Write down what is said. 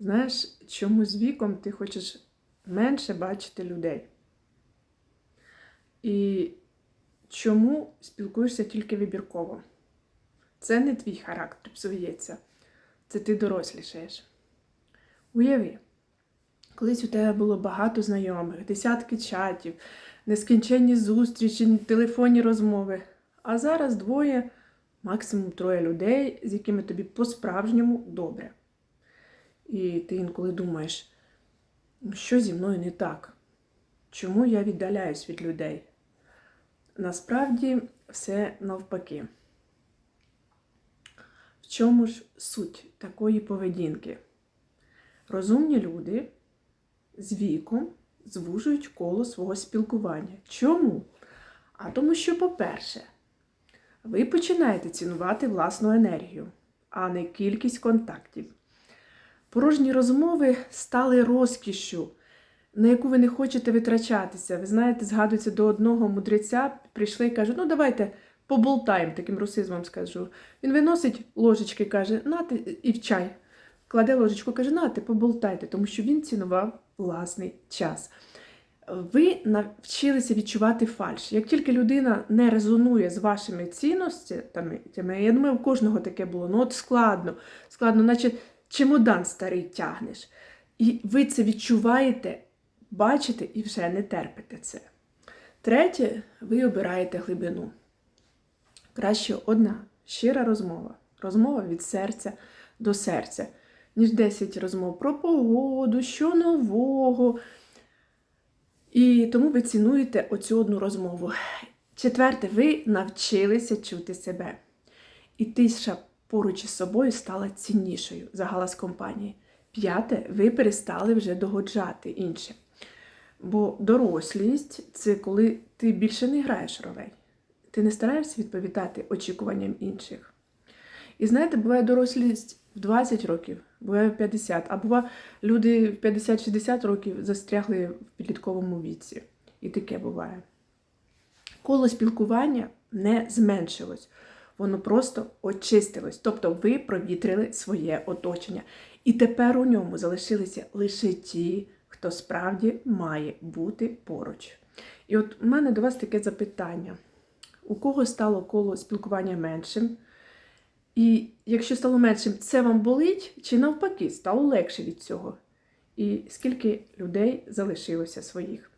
Знаєш, чому з віком ти хочеш менше бачити людей? І чому спілкуєшся тільки вибірково? Це не твій характер псується, це ти дорослішаєш. Уяви, колись у тебе було багато знайомих, десятки чатів, нескінченні зустрічі, телефонні розмови. А зараз двоє, максимум троє людей, з якими тобі по-справжньому добре. І ти інколи думаєш, «Ну, що зі мною не так? Чому я віддаляюсь від людей? Насправді все навпаки. В чому ж суть такої поведінки? Розумні люди з віком звужують коло свого спілкування. Чому? А тому, що, по-перше, ви починаєте цінувати власну енергію, а не кількість контактів. Порожні розмови стали розкішшю, на яку ви не хочете витрачатися. Ви знаєте, згадується до одного мудреця, прийшли і кажуть, ну давайте поболтаємо, таким русизмом скажу. Він виносить ложечки, каже, нате і в чай. Кладе ложечку, каже, нате, поболтайте, тому що він цінував власний час. Ви навчилися відчувати фальш. Як тільки людина не резонує з вашими цінностями, я думаю, у кожного таке було. Ну от складно, складно, наче чемодан старий тягнеш. І ви це відчуваєте, бачите і вже не терпите це. Третє, ви обираєте глибину. Краще одна щира розмова. Розмова від серця до серця, ніж 10 розмов про погоду, що нового. І тому ви цінуєте оцю одну розмову. Четверте, ви навчилися чути себе. І тиша поруч із собою стала ціннішою за галас компанії. П'яте, ви перестали вже догоджати іншим. Бо дорослість це коли ти більше не граєш ролей. Ти не стараєшся відповідати очікуванням інших. І знаєте, буває дорослість в 20 років, буває в 50, а буває люди в 50-60 років застрягли в підлітковому віці. І таке буває. Коло спілкування не зменшилось, воно просто очистилось. Тобто ви провітрили своє оточення. І тепер у ньому залишилися лише ті, хто справді має бути поруч. І от у мене до вас таке запитання: у кого стало коло спілкування меншим? І якщо стало меншим, це вам болить, чи навпаки, стало легше від цього? І скільки людей залишилося своїх?